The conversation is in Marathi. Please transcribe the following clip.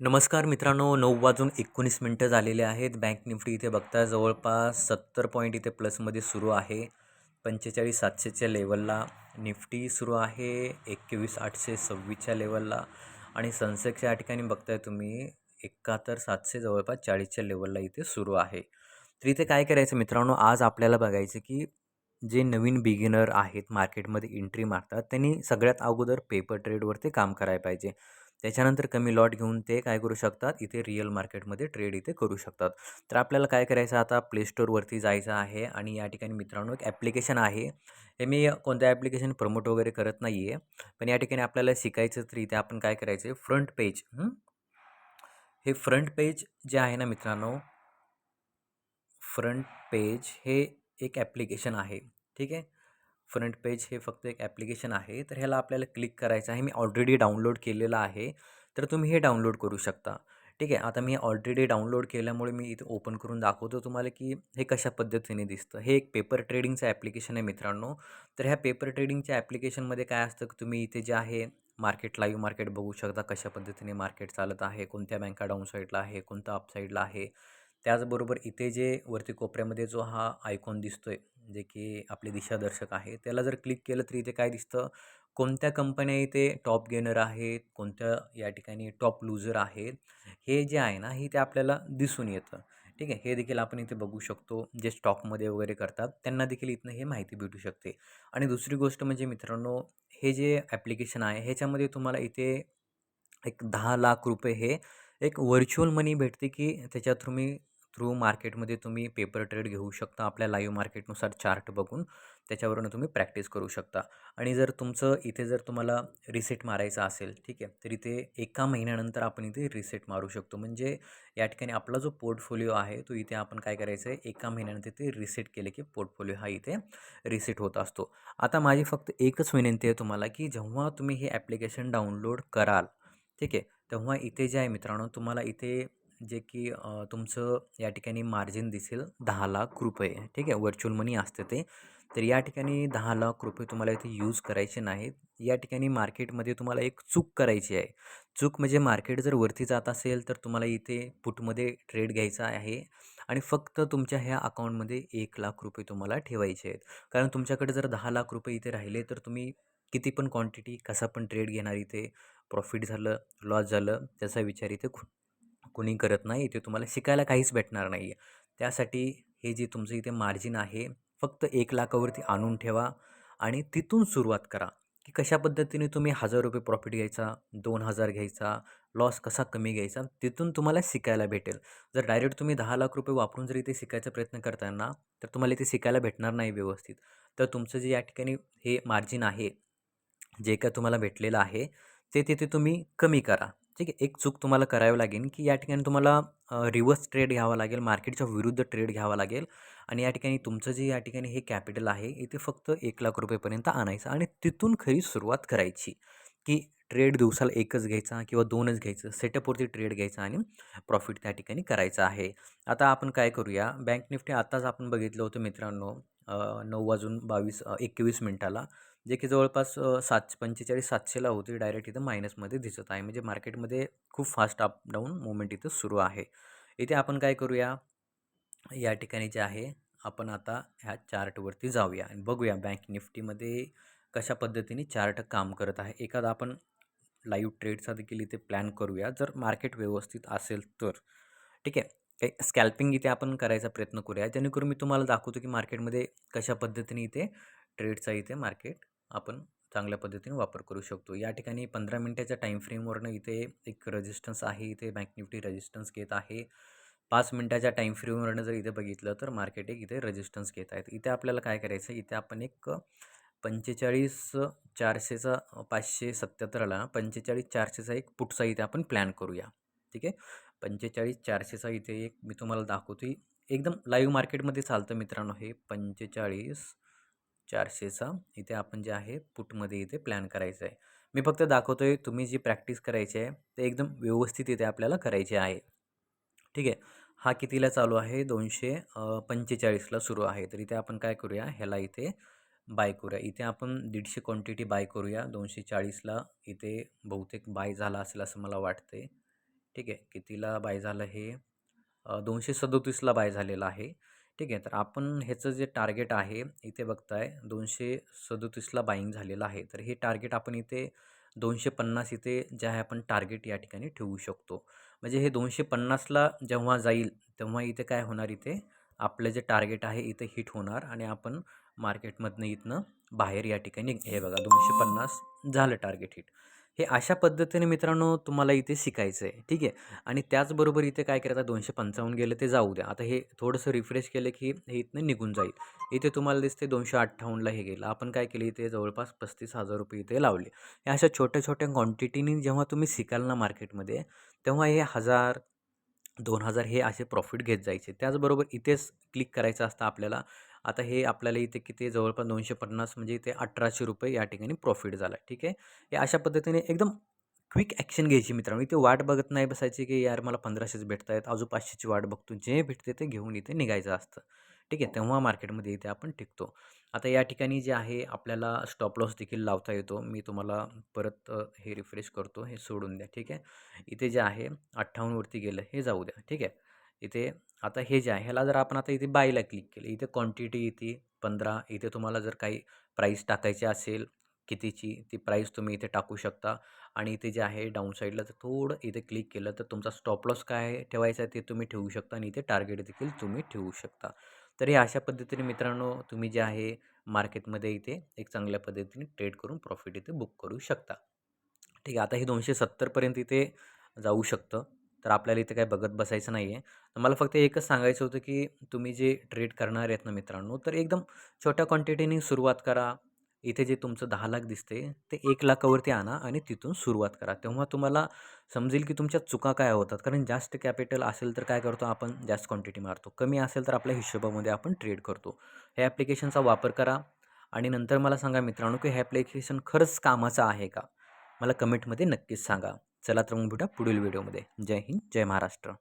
नमस्कार मित्रांनो नऊ वाजून एकोणीस मिनटं झालेले आहेत. बँक निफ्टी इथे बघता जवळपास सत्तर पॉईंट इथे प्लसमध्ये सुरू आहे. पंचेचाळीस सातशेच्या लेवलला निफ्टी सुरू आहे एकवीस आठशे सव्वीसच्या लेवलला. आणि सनसेक्स या ठिकाणी बघताय तुम्ही एकाहत्तर सातशे जवळपास चाळीसच्या लेवलला इथे सुरू आहे. तर इथे काय करायचं मित्रांनो आज आपल्याला बघायचं की जे नवीन बिगिनर आहेत मार्केटमध्ये एंट्री मारतात त्यांनी सगळ्यात अगोदर पेपर ट्रेडवरती काम करायला पाहिजे. त्याच्यानंतर कमी लॉट घेऊन ते काय करू शकतात? इथे रिअल मार्केटमध्ये ट्रेड इथे करू शकतात. तर आपल्याला काय करायचं आता? प्ले स्टोअरवरती जायचं आहे आणि या ठिकाणी मित्रांनो एक ॲप्लिकेशन आहे. हे मी कोणत्या ॲप्लिकेशन प्रमोट वगैरे करत नाही आहे. पण या ठिकाणी आपल्याला शिकायचं तर इथे आपण काय करायचं फ्रंट पेज हे फ्रंट पेज जे आहे ना मित्रांनो फ्रंट पेज हे एक ॲप्लिकेशन आहे. ठीक आहे? फ्रंट पेज हे फक्त एक ॲप्लिकेशन आहे तर ह्याला आपल्याला क्लिक करायचं आहे. मी ऑलरेडी डाउनलोड केलेलं आहे तर तुम्ही हे डाउनलोड करू शकता. ठीक आहे आता मी ऑलरेडी डाउनलोड केल्यामुळे मी इथे ओपन करून दाखवतो तुम्हाला की हे कशा पद्धतीने दिसतं. हे एक पेपर ट्रेडिंगचं ॲप्लिकेशन आहे मित्रांनो. तर ह्या पेपर ट्रेडिंगच्या ॲप्लिकेशनमध्ये काय असतं की तुम्ही इथे जे आहे मार्केट लाईव्ह मार्केट बघू शकता कशा पद्धतीने मार्केट चालत आहे कोणत्या बँका डाऊन साईडला आहे कोणता अपसाईडला आहे. त्याचबरोबर इथे जे वरती कोपऱ्यामध्ये जो हा आयकॉन दिसतो आहे जे की आपले दिशादर्शक आहे. त्याला जर क्लिक केलं तर इथे काय दिसतं? कोणत्या कंपन्या इथे टॉप गेनर आहेत? कोणत्या या ठिकाणी टॉप लूजर आहेत? हे जे आहे ना हे ते आपल्याला दिसून येतं. ठीक आहे? हे देखील आपण इथे बघू शकतो. जे स्टॉकमध्ये वगैरे करतात त्यांना देखील इथनं हे माहिती भेटू शकते. आणि दुसरी गोष्ट म्हणजे मित्रांनो हे जे ॲप्लिकेशन आहे ह्याच्यामध्ये तुम्हाला इथे एक दहा लाख रुपये हे एक व्हर्च्युअल मनी भेटते की त्याच्या थ्रू मी थ्रू मार्केटमध्ये तुम्ही पेपर ट्रेड घेऊ शकता. आपल्या लाईव्ह मार्केटनुसार चार्ट बघून त्याच्यावरून तुम्ही प्रॅक्टिस करू शकता. आणि जर तुमचं इथे जर तुम्हाला रिसेट मारायचा असेल ठीक आहे तर इथे एका महिन्यानंतर आपण इथे रिसेट मारू शकतो. म्हणजे या ठिकाणी आपला जो पोर्टफोलिओ आहे तो इथे आपण काय करायचं आहे एका महिन्यानंतर ते रिसेट केले की पोर्टफोलिओ हा इथे रिसेट होत असतो. आता माझी फक्त एकच विनंती आहे तुम्हाला की जेव्हा तुम्ही हे ॲप्लिकेशन डाउनलोड कराल ठीक आहे तेव्हा इथे जे आहे मित्रांनो तुम्हाला इथे जे की तुमचं या ठिकाणी मार्जिन दिसेल दहा लाख रुपये. ठीक आहे? व्हर्च्युअल मनी असतं ते. तर या ठिकाणी दहा लाख रुपये तुम्हाला इथे यूज करायचे नाहीत. या ठिकाणी मार्केटमध्ये तुम्हाला एक चूक करायची आहे. चूक म्हणजे मार्केट जर वरती जात असेल तर तुम्हाला इथे पुटमध्ये ट्रेड घ्यायचा आहे आणि फक्त तुमच्या ह्या अकाउंटमध्ये एक लाख रुपये तुम्हाला ठेवायचे आहेत. कारण तुमच्याकडे जर दहा लाख रुपये इथे राहिले तर तुम्ही किती पण क्वांटिटी कसा पण ट्रेड घेणार इथे. प्रॉफिट झालं लॉस झालं त्याचा विचार इथे कुणी करत नाही इथे तुम्हाला शिकायला काहीच भेटणार नाही आहे त्यासाठी हे जे तुमचं इथे मार्जिन आहे फक्त एक लाखावरती आणून ठेवा आणि तिथून सुरुवात करा. की कशा पद्धतीने तुम्ही हजार रुपये प्रॉफिट घ्यायचा दोन हजार घ्यायचा लॉस कसा कमी घ्यायचा तिथून तुम्हाला शिकायला भेटेल. जर डायरेक्ट तुम्ही दहा लाख रुपये वापरून जर इथे शिकायचा प्रयत्न करताना तर तुम्हाला इथे शिकायला भेटणार नाही व्यवस्थित. तर तुमचं जे या ठिकाणी हे मार्जिन आहे जे काय तुम्हाला भेटलेलं आहे ते तिथे तुम्ही कमी करा. ठीक आहे एक चूक तुम्हाला करावी लागेल की या ठिकाणी तुम्हाला रिवर्स ट्रेड घ्यावा लागेल मार्केटच्या विरुद्ध ट्रेड घ्यावा लागेल आणि या ठिकाणी तुमचं जे या ठिकाणी हे कॅपिटल आहे इथे फक्त एक लाख रुपयेपर्यंत आणायचं आणि तिथून खरी सुरुवात करायची की ट्रेड दिवसाला एकच घ्यायचा किंवा दोनच घ्यायचं सेटअपवरती ट्रेड घ्यायचा आणि प्रॉफिट त्या ठिकाणी करायचं आहे. आता आपण काय करूया बँक निफ्टी आत्ताच आपण बघितलं होतं मित्रांनो नऊ वाजून बावीस एकवीस मिनटाला जे की जवळपास सात पंचेचाळीस सातशेला होती डायरेक्ट इथं मायनसमध्ये दिसत आहे. म्हणजे मार्केटमध्ये खूप फास्ट अप डाऊन मुवमेंट इथं सुरू आहे. इथे आपण काय करूया? या ठिकाणी जे आहे आपण आता ह्या चार्टवरती जाऊया आणि बघूया बँक निफ्टीमध्ये कशा पद्धतीने चार्ट काम करत आहे. एखादा आपण लाईव्ह ट्रेडचा देखील इथे प्लॅन करूया. जर मार्केट व्यवस्थित असेल तर. ठीक आहे? काही स्कॅल्पिंग इथे आपण करायचा प्रयत्न करूया. जेणेकरून मी तुम्हाला दाखवतो की मार्केटमध्ये कशा पद्धतीने इथे ट्रेडचा इथे मार्केट आपण चांगल्या पद्धतीने वापर करू शकतो. या ठिकाणी पंधरा मिनटाच्या टाईम फ्रेमवरनं इथे एक रजिस्टन्स आहे. इथे बँक निफ्टी रजिस्टन्स घेत आहे. पाच मिनटाच्या टाईम फ्रेमवरनं जर इथे बघितलं तर मार्केट एक इथे रजिस्टन्स घेत आहेत. इथे आपल्याला काय करायचं इथे आपण एक पंचेचाळीस चारशेचा पाचशे सत्याहत्तरला पंचेचाळीस चारशेचा एक पुटचा इथे आपण प्लॅन करूया. ठीक आहे? पंचेचाळीस चारशेचा इथे एक मी तुम्हाला दाखवतो एकदम लाईव्ह मार्केटमध्ये चालतं मित्रांनो हे. पंचेचाळीस चारशेचा इथे आपण जे आहे पुटमध्ये इथे प्लॅन करायचं आहे. मी फक्त दाखवतो आहे तुम्ही जी प्रॅक्टिस करायची आहे ते एकदम व्यवस्थित इथे आपल्याला करायचे आहे. ठीक आहे? हा कितीला चालू आहे? दोनशे पंचेचाळीसला सुरू आहे. तर इथे आपण काय करूया? ह्याला इथे बाय करूया. इथे आपण दीडशे क्वांटिटी बाय करूया. दोनशे चाळीसला इथे बहुतेक बाय झाला असेल असं मला वाटते ठीक आहे कितीला बाय झालं हे दोनशे सदोतीसला बाय झालेलं आहे. ठीक आहे तर आपण ह्याचं जे टार्गेट आहे इथे बघताय दोनशे सदोतीसला बाईंग झालेलं आहे. तर हे टार्गेट आपण इथे दोनशे पन्नास इथे जे आहे आपण टार्गेट या ठिकाणी ठेवू शकतो. म्हणजे हे दोनशे पन्नासला जेव्हा जाईल तेव्हा इथे काय होणार इथे? आपलं जे टार्गेट आहे इथे हिट होणार आणि आपण मार्केटमधनं इथनं बाहेर या ठिकाणी हे बघा दोनशे पन्नास झालं टार्गेट हिट. हे अशा पद्धतीने मित्रांनो तुम्हाला इथे शिकायचं आहे ठीक आहे? आणि त्याचबरोबर इथे काय करायचं दोनशे पंचावन्न गेलं ते जाऊ द्या. आता हे थोडंसं रिफ्रेश केलं की हे इथनं निघून जाईल. इथे तुम्हाला दिसते दोनशे अठ्ठावन्नला हे गेलं. आपण काय केलं? इथे जवळपास पस्तीस हजार रुपये इथे लावले. हे अशा छोट्या छोट्या क्वांटिटीनी जेव्हा तुम्ही शिकाल ना मार्केटमध्ये तेव्हा हे हजार दोन हजार हे असे प्रॉफिट घेत जायचे. त्याचबरोबर इथेच क्लिक करायचं असतं आपल्याला. आता हे आपल्याला इथे किती जवळपास दोनशे पन्नास म्हणजे इथे अठराशे रुपये या ठिकाणी प्रॉफिट झाला ठीक आहे? हे अशा पद्धतीने एकदम क्विक ॲक्शन घ्यायची मित्रांनो. इथे वाट बघत नाही बसायची की यार मला पंधराशेच भेटत आहेत अजून पाचशेची वाट बघतो जे भेटते ते घेऊन इथे निघायचं असतं ठीक आहे? तेव्हा मार्केटमध्ये इथे आपण टिकतो. आता या ठिकाणी जे आहे आपल्याला स्टॉप लॉस देखील लावता येतो. मी तुम्हाला परत हे रिफ्रेश करतो हे सोडून द्या ठीक आहे? इथे जे आहे अठ्ठावन्नवरती गेलं हे जाऊ द्या ठीक आहे? इथे आता हे जे आहे ह्याला जर आपण आता इथे बायला क्लिक केलं इथे क्वांटिटी इथे पंधरा इथे तुम्हाला जर काही प्राईस टाकायची असेल कितीची ती प्राईस तुम्ही इथे टाकू शकता. आणि इथे जे आहे डाऊन साईडला तर थोडं इथे क्लिक केलं तर तुमचा स्टॉप लॉस काय ठेवायचा आहे ते तुम्ही ठेवू शकता. आणि इथे टार्गेट देखील तुम्ही ठेवू शकता. तर हे अशा पद्धतीने मित्रांनो तुम्ही जे आहे मार्केटमध्ये इथे एक चांगल्या पद्धतीने ट्रेड करून प्रॉफिट इथे बुक करू शकता. ठीक आहे आता हे दोनशे सत्तरपर्यंत इथे जाऊ शकतं. तर आपल्याला इथे काय बघत बसायचं नाही आहे तर मला फक्त एकच सांगायचं होतं की तुम्ही जे ट्रेड करणार आहेत ना मित्रांनो तर एकदम छोट्या क्वांटिटीने सुरुवात करा. इथे जे तुमचं दहा लाख दिसते ते एक लाखावरती आणा आणि तिथून सुरुवात करा. तेव्हा तुम्हाला समजेल की तुमच्या चुका काय होतात. कारण जास्त कॅपिटल असेल तर काय करतो आपण? जास्त क्वांटिटी मारतो. कमी असेल तर आपल्या हिशोबामध्ये आपण ट्रेड करतो. ह्या ॲप्लिकेशनचा वापर करा. आणि नंतर मला सांगा मित्रांनो की हे ॲप्लिकेशन खरंच कामाचं आहे का? मला कमेंटमध्ये नक्कीच सांगा. चला तर मग भेटा पुढील व्हिडिओमध्ये. जय हिंद जय महाराष्ट्र.